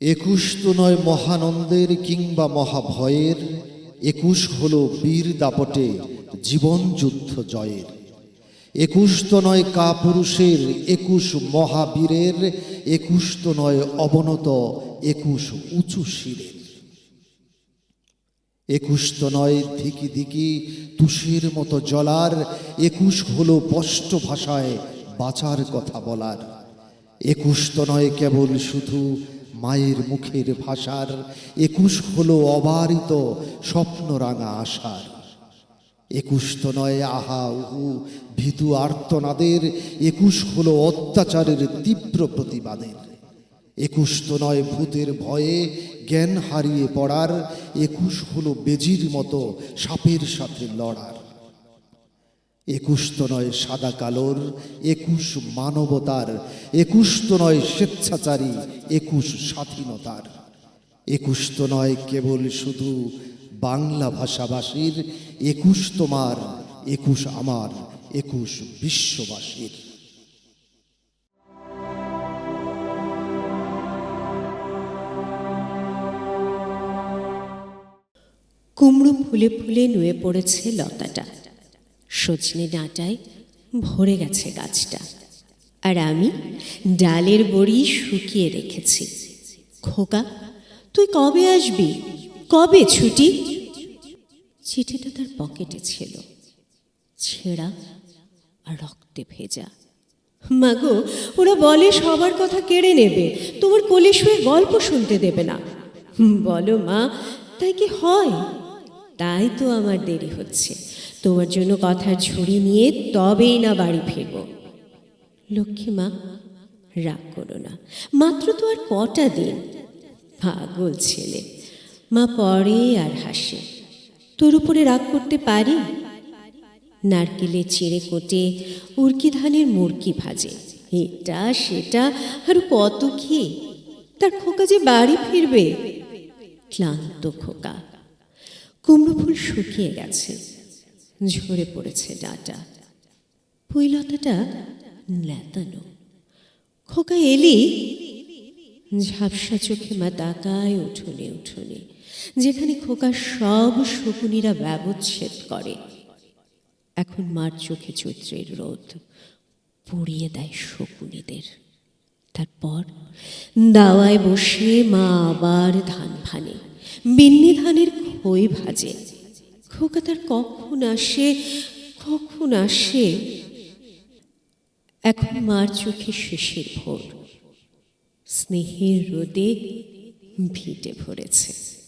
একুশ তো নয় মহানন্দের কিংবা মহাভয়ের, একুশ হল বীর দাপটে জীবন যুদ্ধ জয়ের। একুশ তো নয় কাপুরুষের, একুশ মহাবীরের, একুশ তো নয় অবনত, একুশ উঁচু শিরের। একুশ তো নয় ধিকি ধিকি তুষের মতো জলার, একুশ হলো স্পষ্ট ভাষায় বাঁচার কথা বলার। একুশ তো নয় কেবল শুধু মায়ের মুখের ভাষার একুশ হলো অবারিত স্বপ্নরাঙা আশার। একুশ তো নয় আহা উহু, ভীতু আর্তনাদের। একুশ হলো অত্যাচারের তীব্র প্রতিবাদের। একুশ তো নয় ভূতের ভয়ে জ্ঞান হারিয়ে পড়ার। একুশ হলো বেজির মতো সাপের সাথে লড়ার। একুশ তো নয় সাদা কালোর, একুশ মানবতার, একুশ তো নয় স্বেচ্ছাচারী, একুশ স্বাধীনতার। একুশ তো নয় কেবল শুধু বাংলা ভাষাভাষীর, একুশ তোমার, একুশ আমার, একুশ বিশ্ববাসীর। কুমড়ো ফুলে ফুলে নুয়ে পড়েছে লতাটা। সজনে ডাঁটায় ভরে গেছে গাছটা। আর আমি ডালের বড়ি শুকিয়ে রেখেছি। খোকা, তুই কবে আসবি? কবে ছুটি? চিঠিটা তার পকেটে ছিল। ছেঁড়া আর রক্তে ভেজা। মাগো ওরা বলে সবার কথা কেড়ে নেবে, তোমার কোলে শুয়ে গল্প শুনতে দেবে না। বলো মা, তাই কি হয়? তাই তো আমার দেরি হচ্ছে। তোমার জন্য কথার ঝুড়ি নিয়ে তবেই না বাড়ি ফিরব। লক্ষ্মী মা, রাগ করো না। মাত্র তো আর কটা দিন। পাগল ছেলে। মা পরে আর হাসে। তোর উপরে রাগ করতে পারি? নারকেলে চিড়ে কোটে উর্কি ধানের মুরকি ভাজে। এটা, সেটা, আর কত কি? তার খোকা যে বাড়ি ফিরবে? ক্লান্ত খোকা। কুমড়ো ফুল শুকিয়ে গেছে, ঝরে পড়েছে ডাটা। পুইলতাটা ল্যাতানো খোকা এলি, ঝাপসা চোখে মা তাকায় উঠোনে উঠোনে, যেখানে খোকা সব শকুনিরা ব্যবচ্ছেদ করে। এখন মার চোখে চৈত্রের রোদ পুড়িয়ে দেয় শকুনিদের। তারপর দাওয়ায় বসে মা আবার ধান ভানে। বিন্নি ধানের খই ভাজে। খোকা তার কখন আসে কখন আসে? এখন মার চোখে শেষের ভোর। স্নেহের রোদে ভিটে ভরেছে।